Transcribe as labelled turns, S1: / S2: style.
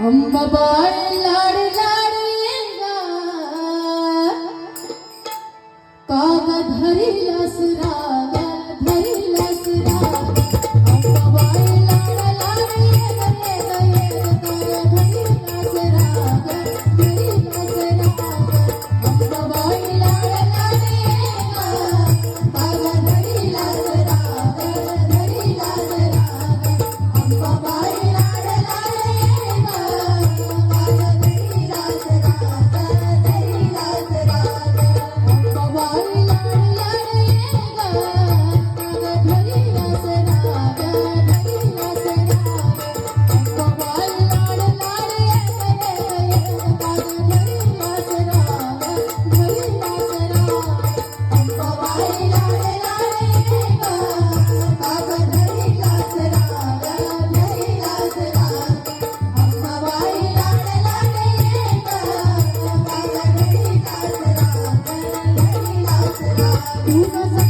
S1: अंबाबाळ लाड लाडलेला काग धरिलास राजा Thank you.